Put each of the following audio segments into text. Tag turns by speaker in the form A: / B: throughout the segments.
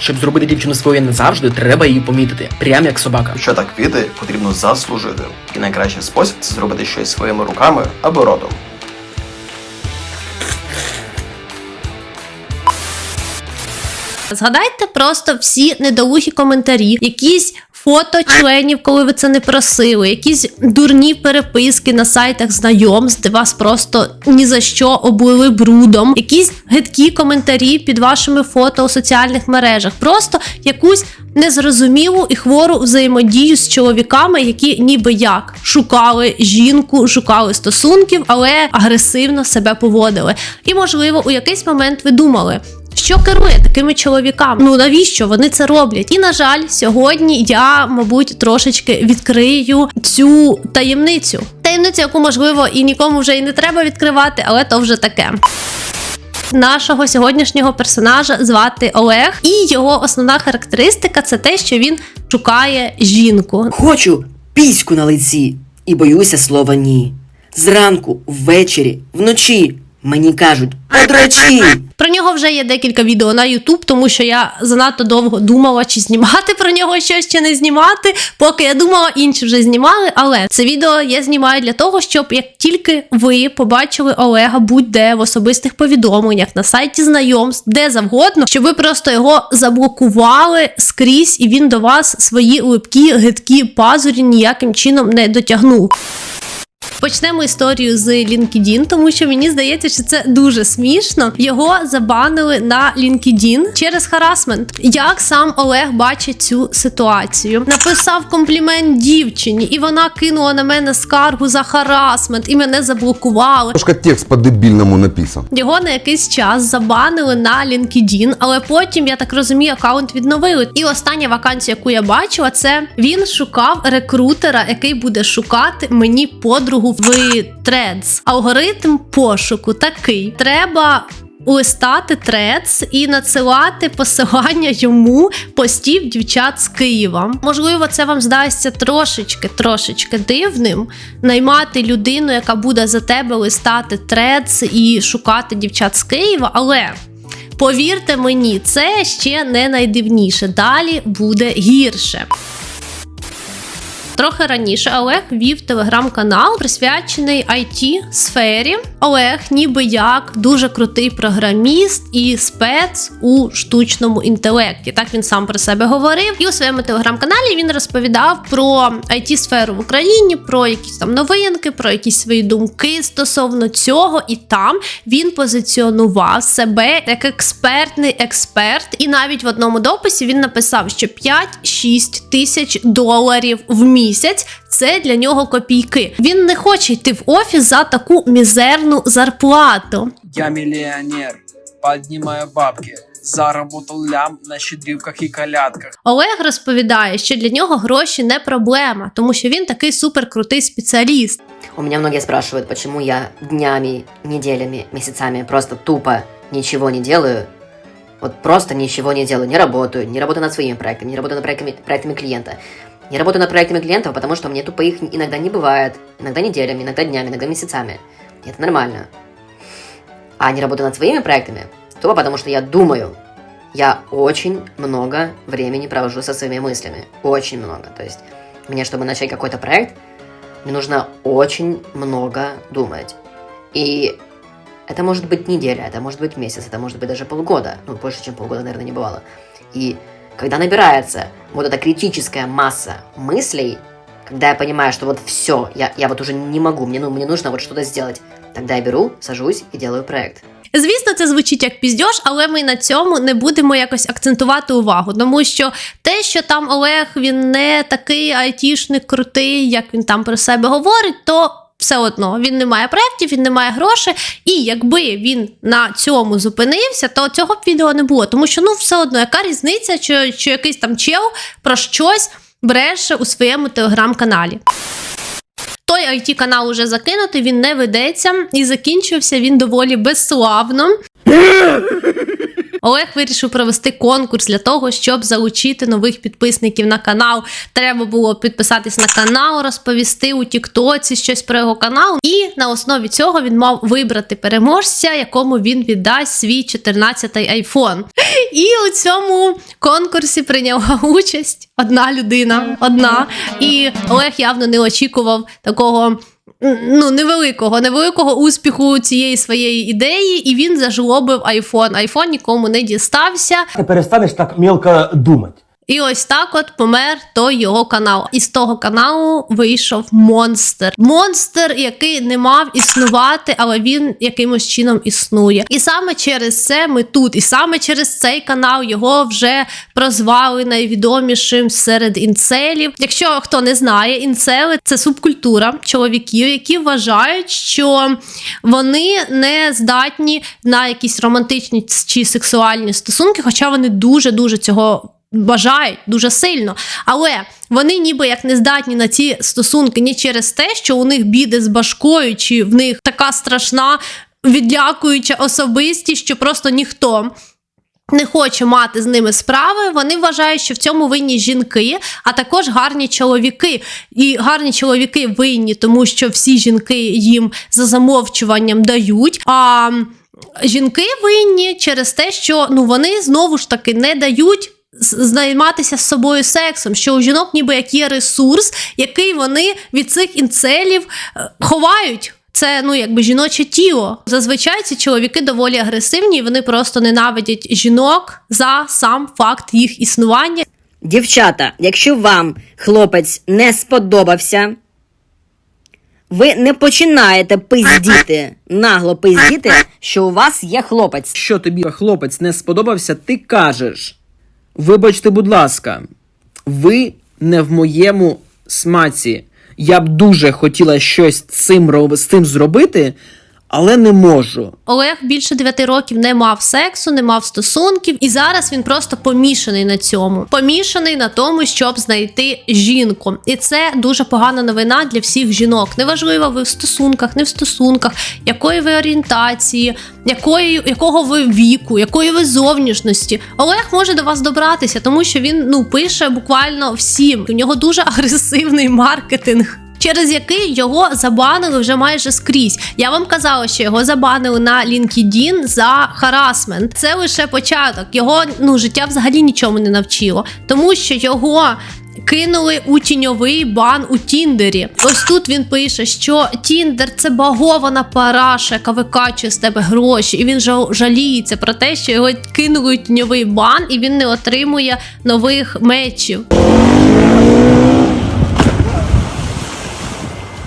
A: Щоб зробити дівчину своєю назавжди, треба її помітити, прям як собака.
B: Що так віти потрібно заслужити. І найкращий спосіб це зробити щось своїми руками або ротом.
C: Згадайте просто всі недолугі коментарі, якісь фото членів, коли ви це не просили, якісь дурні переписки на сайтах знайомств, де вас просто ні за що облили брудом, якісь гидкі коментарі під вашими фото у соціальних мережах, просто якусь незрозумілу і хвору взаємодію з чоловіками, які ніби як шукали жінку, шукали стосунків, але агресивно себе поводили. І можливо, у якийсь момент ви думали. Що керує такими чоловіками? Ну навіщо вони це роблять? І на жаль, сьогодні я, мабуть, трошечки відкрию цю таємницю. Таємницю, яку можливо і нікому вже і не треба відкривати, але то вже таке. Нашого сьогоднішнього персонажа звати Олег, і його основна характеристика це те, що він шукає жінку.
D: Хочу піську на лиці і боюся слова ні. Зранку, ввечері, вночі мені кажуть одрачі.
C: Про нього вже є декілька відео на YouTube, тому що я занадто довго думала, чи знімати про нього щось, чи не знімати. Поки я думала, інші вже знімали. Але це відео я знімаю для того, щоб як тільки ви побачили Олега будь-де в особистих повідомленнях, на сайті знайомств, де завгодно, щоб ви просто його заблокували скрізь, і він до вас свої липкі, гидкі пазурі ніяким чином не дотягнув. Почнемо історію з LinkedIn, тому що мені здається, що це дуже смішно. Його забанили на LinkedIn через харасмент. Як сам Олег бачить цю ситуацію? Написав комплімент дівчині, і вона кинула на мене скаргу за харасмент, і мене заблокували.
E: Немножко текст по-дебильному написан.
C: Його на якийсь час забанили на LinkedIn, але потім, я так розумію, аккаунт відновили. І остання вакансія, яку я бачила, це він шукав рекрутера, який буде шукати мені подругу в Threads. Алгоритм пошуку такий: треба. Листати трец і надсилати посилання йому постів дівчат з Києва. Можливо, це вам здасться трошечки, трошечки дивним наймати людину, яка буде за тебе листати трец і шукати дівчат з Києва, але. Повірте мені, це ще не найдивніше. Далі буде гірше. Трохи раніше Олег вів телеграм-канал, присвячений it сфері. Олег, ніби як дуже крутий програміст і спец у штучному інтелекті. Так він сам про себе говорив. І у своєму телеграм-каналі він розповідав про it сферу в Україні, про якісь там новинки, про якісь свої думки стосовно цього. І там він позиціонував себе як експертний експерт. І навіть в одному дописі він написав, що 5-6 тисяч доларів в місяць це для нього копійки. Він не хоче йти в офіс за таку мізерну зарплату.
F: Я миллионер, поднимаю бабки, заработал лям на щедрівках і колядках.
C: Олег розповідає, що для нього гроші не проблема, тому що він такий суперкрутий спеціаліст.
G: У меня многие спрашивают, почему я днями, неделями, месяцами просто тупо ничего не делаю. Вот просто ничего не делаю, не работаю, не работаю над своими проектами, не работаю над проектами, проектами клиента. Не работаю над проектами клиентов, потому что мне тупо их иногда не бывает. Иногда неделями, иногда днями, иногда месяцами. И это нормально. А не работаю над своими проектами, тупо потому что я думаю. Я очень много времени провожу со своими мыслями. Очень много. То есть мне, чтобы начать какой-то проект, мне нужно очень много думать. И это может быть неделя, это может быть месяц, это может быть даже полгода. Ну, больше, чем полгода, наверное, не бывало. И когда набирается вот эта критическая масса мыслей, когда я понимаю, что вот все, я, я вот уже не могу, мне, ну, мне нужно вот что-то сделать, тогда я беру, сажусь и делаю проект.
C: Звісно, це звучить як піздьош, але ми на цьому не будемо якось акцентувати увагу, тому що те, що там Олег він не такий айтішник крутий, як він там про себе говорить, то. Все одно він не має проєктів, він не має грошей. І якби він на цьому зупинився, то цього б відео не було. Тому що ну все одно, яка різниця, що, що якийсь там чел про щось бреше у своєму телеграм-каналі. Той it канал уже закинутий, він не ведеться, і закінчився він доволі безславно. Олег вирішив провести конкурс для того, щоб залучити нових підписників на канал. Треба було підписатись на канал, розповісти у Тіктоці щось про його канал. І на основі цього він мав вибрати переможця, якому він віддасть свій 14-й айфон. І у цьому конкурсі прийняла участь одна людина, одна. І Олег явно не очікував такого. Ну, невеликого, невеликого успіху цієї своєї ідеї, і він зажлобив айфон. Айфон нікому не дістався.
H: Ти перестанеш так мілко думать.
C: І ось так от помер той його канал. І з того каналу вийшов монстр. Монстр, який не мав існувати, але він якимось чином існує. І саме через це ми тут. І саме через цей канал його вже прозвали найвідомішим серед інцелів. Якщо хто не знає, інцели це субкультура чоловіків, які вважають, що вони не здатні на якісь романтичні чи сексуальні стосунки, хоча вони дуже дуже цього бажають дуже сильно. Але вони ніби як не здатні на ці стосунки ні через те, що у них біди з башкою, чи в них така страшна відлякуюча особистість, що просто ніхто. Не хоче мати з ними справи, вони вважають, що в цьому винні жінки, а також гарні чоловіки. І гарні чоловіки винні, тому що всі жінки їм за замовчуванням дають. А жінки винні через те, що ну вони знову ж таки не дають. Займатися з собою сексом, що у жінок ніби як є ресурс, який вони від цих інцелів е, ховають. Це ну якби жіноче тіло. Зазвичай ці чоловіки доволі агресивні, і вони просто ненавидять жінок за сам факт їх існування.
I: Дівчата, якщо вам хлопець не сподобався, ви не починаєте пиздіти, нагло пиздіти, що у вас є хлопець.
F: Якщо тобі хлопець не сподобався, ти кажеш: Вибачте, будь ласка, ви не в моєму смаці. Я б дуже хотіла щось цим, з цим зробити, але не можу.
C: Олег більше 9 років не мав сексу, не мав стосунків, і зараз він просто помішаний на цьому. Помішаний на тому, щоб знайти жінку. І це дуже погана новина для всіх жінок. Неважливо, ви в стосунках, не в стосунках, якої ви орієнтації, якої, якого ви віку, якої ви зовнішності. Олег може до вас добратися, тому що він ну пише буквально всім. У нього дуже агресивний маркетинг. Через який його забанили вже майже скрізь. Я вам казала, що його забанили на LinkedIn за харасмент. Це лише початок. Його ну життя взагалі нічому не навчило, тому що його. Кинули у тіньовий бан у Тіндері. Ось тут він пише, що Тіндер це багована параша, яка викачує з тебе гроші, і він жал- жаліється про те, що його кинули у тіньовий бан, і він не отримує нових мечів.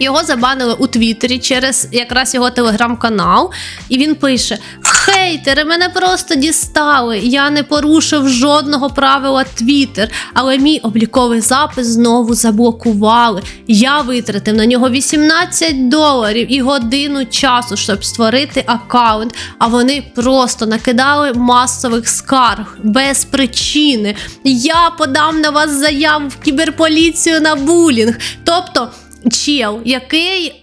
C: Його забанили у Твіттері через якраз його телеграм-канал, і він пише: Хейтери, мене просто дістали. Я не порушив жодного правила Твіттер, але мій обліковий запис знову заблокували. Я витратив на нього 18 доларів і годину часу, щоб створити аккаунт. А вони просто накидали масових скарг без причини. Я подам на вас заяву в кіберполіцію на булінг. Тобто чел, який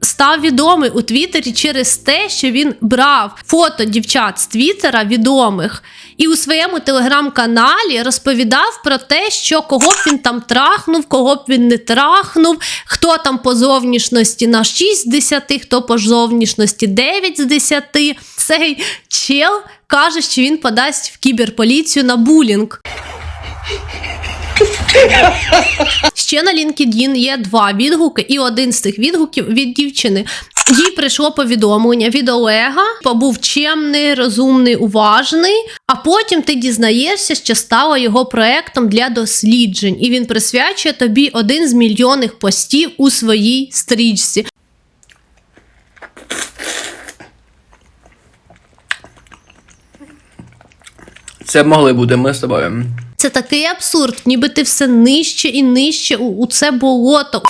C: став відомий у Твіттері через те, що він брав фото дівчат з Твіттера відомих. І у своєму телеграм-каналі розповідав про те, що кого б він там трахнув, кого б він не трахнув, хто там по зовнішності на 6 з 10, хто по зовнішності 9 з 10. Цей чел каже, що він подасть в кіберполіцію на булінг. Ще на LinkedIn є два відгуки, і один з цих відгуків від дівчини. Їй прийшло повідомлення від Олега, побув чемний, розумний, уважний. А потім ти дізнаєшся, що стала його проектом для досліджень, і він присвячує тобі один з мільйонних постів у своїй стрічці.
A: Це могли бути ми з тобою.
C: Це такий абсурд, ніби ти все нижче і нижче у, у це болото.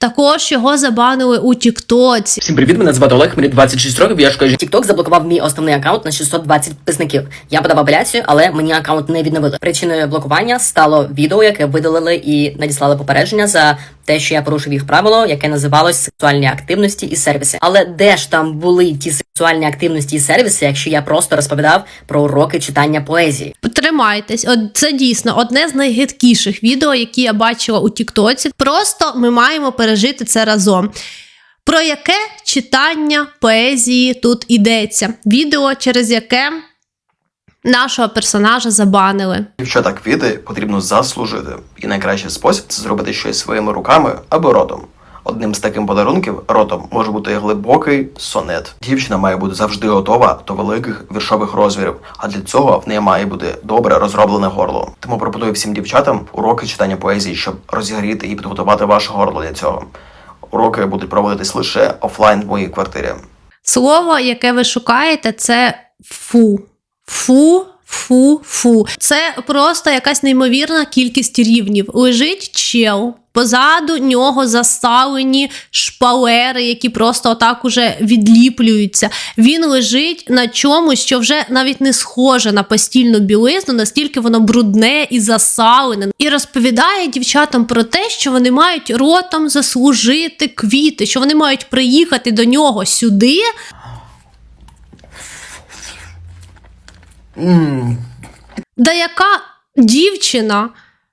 C: Також його забанили у Тіктоці.
A: Всім привіт, мене звати Олег, мені 26 років, я шукаю
G: Тікток заблокував мій основний аккаунт на 620 підписників. Я подав апеляцію, але мені аккаунт не відновили. Причиною блокування стало відео, яке видалили і надіслали попередження за
J: те, що я порушив їх правило, яке називалось сексуальні активності і сервіси. Але де ж там були ті сексуальні активності і сервіси, якщо я просто розповідав про уроки читання поезії?
C: Тримайтесь, от це дійсно одне з найгидкіших відео, які я бачила у Тіктоці. Просто ми маємо пережити це разом. Про яке читання поезії тут йдеться? Відео, через яке нашого персонажа забанили.
B: Якщо так квіти потрібно заслужити, і найкращий спосіб це зробити щось своїми руками або ротом. Одним з таких подарунків ротом може бути глибокий сонет. Дівчина має бути завжди готова до великих віршових розмірів, а для цього в неї має бути добре розроблене горло. Тому пропоную всім дівчатам уроки читання поезії, щоб розігріти і підготувати ваше горло для цього. Уроки будуть проводитись лише офлайн в моїй квартирі.
C: Слово, яке ви шукаєте, це фу. Фу. Фу, фу. Це просто якась неймовірна кількість рівнів. Лежить чел, позаду нього заставлені шпалери, які просто отак уже відліплюються. Він лежить на чомусь, що вже навіть не схоже на постільну білизну, настільки воно брудне і засалене. І розповідає дівчатам про те, що вони мають ротом заслужити квіти, що вони мають приїхати до нього сюди. Да яка дівчина,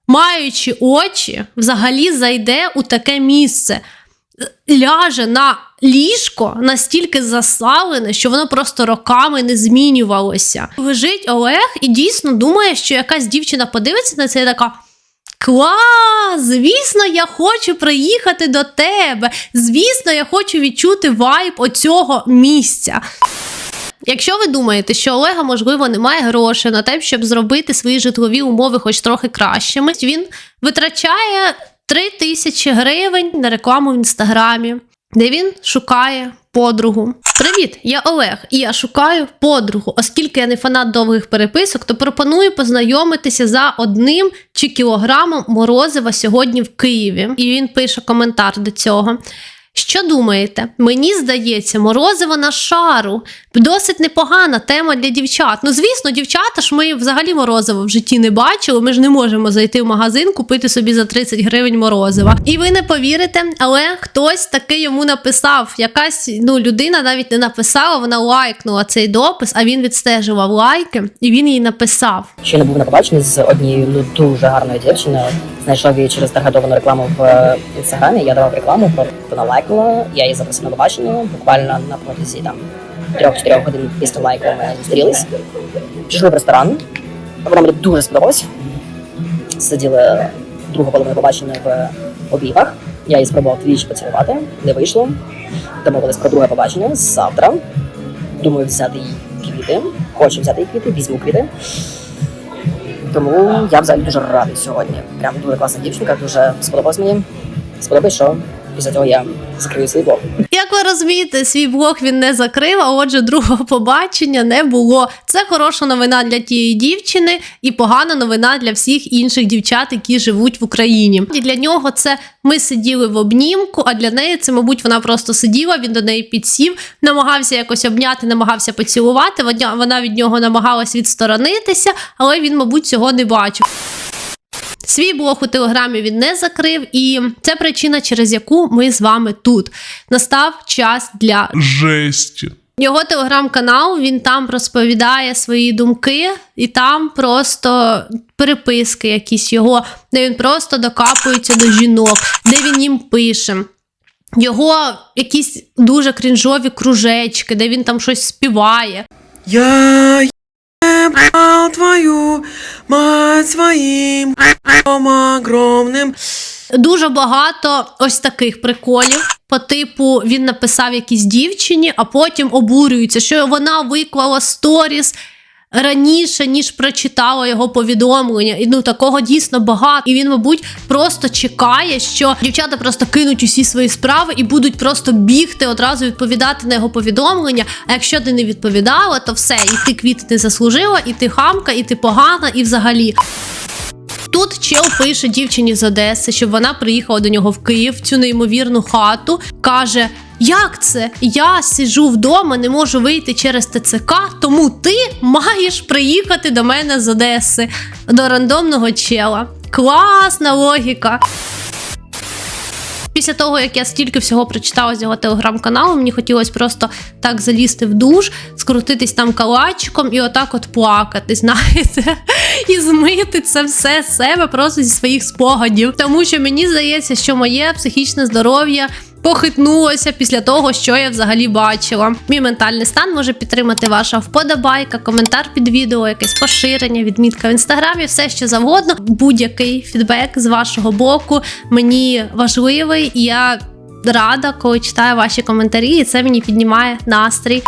C: маючи очі, взагалі зайде у таке місце, ляже на ліжко настільки засалене, що воно просто роками не змінювалося. Лежить Олег і дійсно думає, що якась дівчина подивиться на це і така. Клас! Звісно, я хочу приїхати до тебе. Звісно, я хочу відчути вайб оцього місця. Якщо ви думаєте, що Олега, можливо, немає грошей на те, щоб зробити свої житлові умови хоч трохи кращими, він витрачає 3 тисячі гривень на рекламу в інстаграмі, де він шукає подругу. Привіт, я Олег, і я шукаю подругу. Оскільки я не фанат довгих переписок, то пропоную познайомитися за одним чи кілограмом морозива сьогодні в Києві. І він пише коментар до цього. Що думаєте? Мені здається, морозиво на шару. Досить непогана тема для дівчат. Ну, звісно, дівчата ж ми взагалі морозиво в житті не бачили. Ми ж не можемо зайти в магазин, купити собі за 30 гривень морозива. І ви не повірите, але хтось таки йому написав. Якась ну, людина навіть не написала, вона лайкнула цей допис, а він відстежував лайки, і він їй написав.
J: Ще не був на побаченні з однією ну дуже гарною дівчиною. Знайшов її через таргетовану рекламу в е, інстаграмі. Я давав рекламу, про- вона лайкнула. Я її запросив на побачення. Буквально на протязі там трьох-чотирьох годин після лайку ми зустрілись. Пішли в ресторан. Вона мені дуже сподобалась. Сиділи другу половину побачення в обіймах. Я її спробував двічі поцілувати, не вийшло. Домовились про друге побачення завтра. Думаю, взяти їй квіти. Хочу взяти їй квіти, візьму квіти. Тому я взагалі дуже радий сьогодні. Прям дуже класна дівчинка, дуже сподобалась мені. Сподобається, що після цього я закрию свій блог.
C: Як ви розумієте, свій блог він не закрив, а отже, другого побачення не було. Це хороша новина для тієї дівчини і погана новина для всіх інших дівчат, які живуть в Україні. І для нього це ми сиділи в обнімку, а для неї це, мабуть, вона просто сиділа, він до неї підсів, намагався якось обняти, намагався поцілувати. Вона від нього намагалась відсторонитися, але він, мабуть, цього не бачив. Свій блог у телеграмі він не закрив, і це причина, через яку ми з вами тут. Настав час для
K: Жесть.
C: його телеграм-канал. Він там розповідає свої думки, і там просто переписки якісь його, де він просто докапується до жінок, де він їм пише. Його якісь дуже крінжові кружечки, де він там щось співає.
F: Я ебал твою мать своїм огромним.
C: Дуже багато ось таких приколів. По типу він написав якійсь дівчині, а потім обурюється, що вона виклала сторіс раніше, ніж прочитала його повідомлення. І ну такого дійсно багато. І він, мабуть, просто чекає, що дівчата просто кинуть усі свої справи і будуть просто бігти одразу відповідати на його повідомлення. А якщо ти не відповідала, то все, і ти квіти не заслужила, і ти хамка, і ти погана, і взагалі. Тут чел пише дівчині з Одеси, щоб вона приїхала до нього в Київ в цю неймовірну хату. Каже: Як це? Я сиджу вдома, не можу вийти через ТЦК, тому ти маєш приїхати до мене з Одеси, до рандомного чела. Класна логіка. Після того, як я стільки всього прочитала з його телеграм-каналу, мені хотілося просто так залізти в душ, скрутитись там калачиком і отак от плакати, знаєте, і змити це все з себе просто зі своїх спогадів. Тому що мені здається, що моє психічне здоров'я. Похитнулося після того, що я взагалі бачила. Мій ментальний стан може підтримати ваша вподобайка, коментар під відео, якесь поширення, відмітка в інстаграмі, все що завгодно. Будь-який фідбек з вашого боку мені важливий, і я рада, коли читаю ваші коментарі, і це мені піднімає настрій.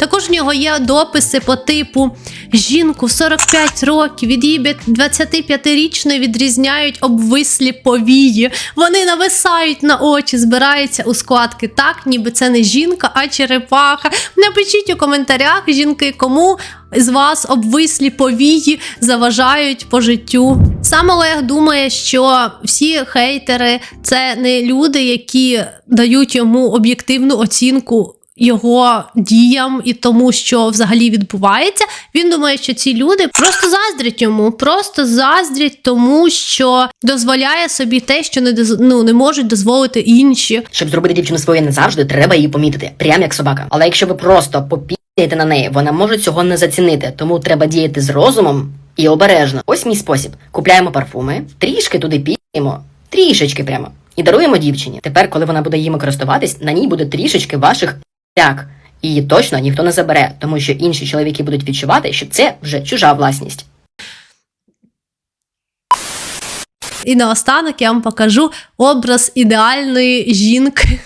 C: Також в нього є дописи по типу жінку в 45 років від її 25-річної відрізняють обвислі повії. Вони нависають на очі, збираються у складки так, ніби це не жінка, а черепаха. Напишіть у коментарях, жінки, кому з вас обвислі повії заважають по життю. Сам Олег думає, що всі хейтери це не люди, які дають йому об'єктивну оцінку його діям і тому, що взагалі відбувається. Він думає, що ці люди просто заздрять йому, просто заздрять тому, що дозволяє собі те, що не доз- ну, не можуть дозволити інші.
J: Щоб зробити дівчину своєю не завжди, треба її помітити, прям як собака. Але якщо ви просто попієте на неї, вона може цього не зацінити, тому треба діяти з розумом і обережно. Ось мій спосіб: купляємо парфуми, трішки туди піємо, трішечки прямо. І даруємо дівчині. Тепер, коли вона буде їми користуватись, на ній буде трішечки ваших І її точно ніхто не забере, тому що інші чоловіки будуть відчувати, що це вже чужа власність.
C: І наостанок я вам покажу образ ідеальної жінки.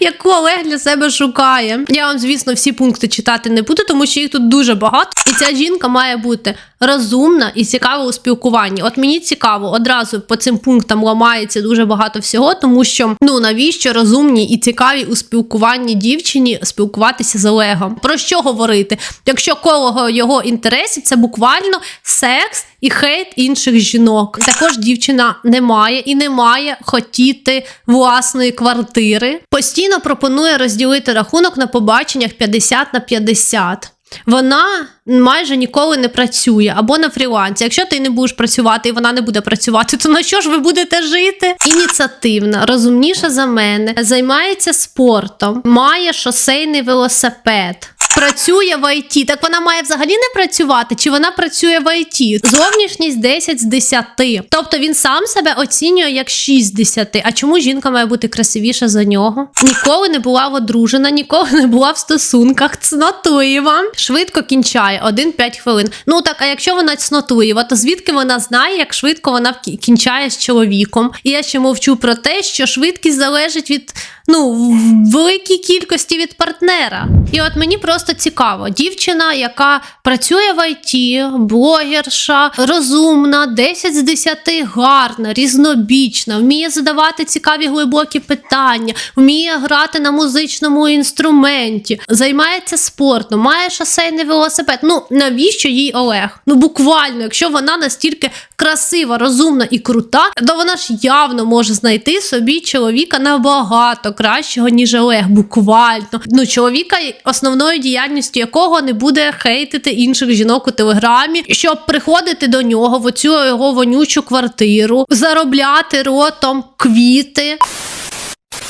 C: Яку Олег для себе шукає. Я вам, звісно, всі пункти читати не буду, тому що їх тут дуже багато. І ця жінка має бути розумна і цікава у спілкуванні. От мені цікаво, одразу по цим пунктам ламається дуже багато всього, тому що ну навіщо розумні і цікаві у спілкуванні дівчині спілкуватися з Олегом? Про що говорити? Якщо коло його інтересів це буквально секс і хейт інших жінок. Також дівчина не має і не має хотіти власної квартири. Постійно пропонує розділити рахунок на побаченнях 50 на 50. Вона майже ніколи не працює або на фрілансі. Якщо ти не будеш працювати і вона не буде працювати, то на що ж ви будете жити? Ініціативна, розумніша за мене, займається спортом, має шосейний велосипед. Працює в ІТ. Так вона має взагалі не працювати, чи вона працює в ІТ? Зовнішність 10 з 10. Тобто він сам себе оцінює як 6 з 10. А чому жінка має бути красивіша за нього? Ніколи не була одружена, ніколи не була в стосунках. Цнотуєва. Швидко кінчає 1-5 хвилин. Ну так, а якщо вона цнотуєва, то звідки вона знає, як швидко вона кінчає з чоловіком? І я ще мовчу про те, що швидкість залежить від ну в великій кількості від партнера. І от мені просто цікаво, дівчина, яка працює в ІТ, блогерша, розумна, 10 з 10 гарна, різнобічна, вміє задавати цікаві глибокі питання, вміє грати на музичному інструменті, займається спортом, має шосейний велосипед. Ну навіщо їй Олег? Ну буквально, якщо вона настільки красива, розумна і крута, то вона ж явно може знайти собі чоловіка набагато кращого, ніж Олег. Буквально. Ну, чоловіка, основною діяльністю якого не буде хейтити інших жінок у телеграмі, щоб приходити до нього в оцю його вонючу квартиру, заробляти ротом квіти.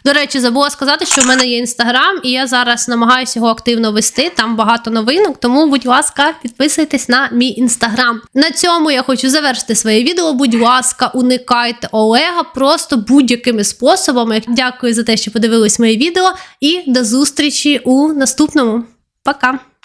C: До речі, забула сказати, що в мене є інстаграм, і я зараз намагаюся його активно вести. Там багато новинок. Тому, будь ласка, підписуйтесь на мій інстаграм. На цьому я хочу завершити своє відео. Будь ласка, уникайте Олега просто будь-якими способами. Дякую за те, що подивились моє відео, і до зустрічі у наступному. Пока!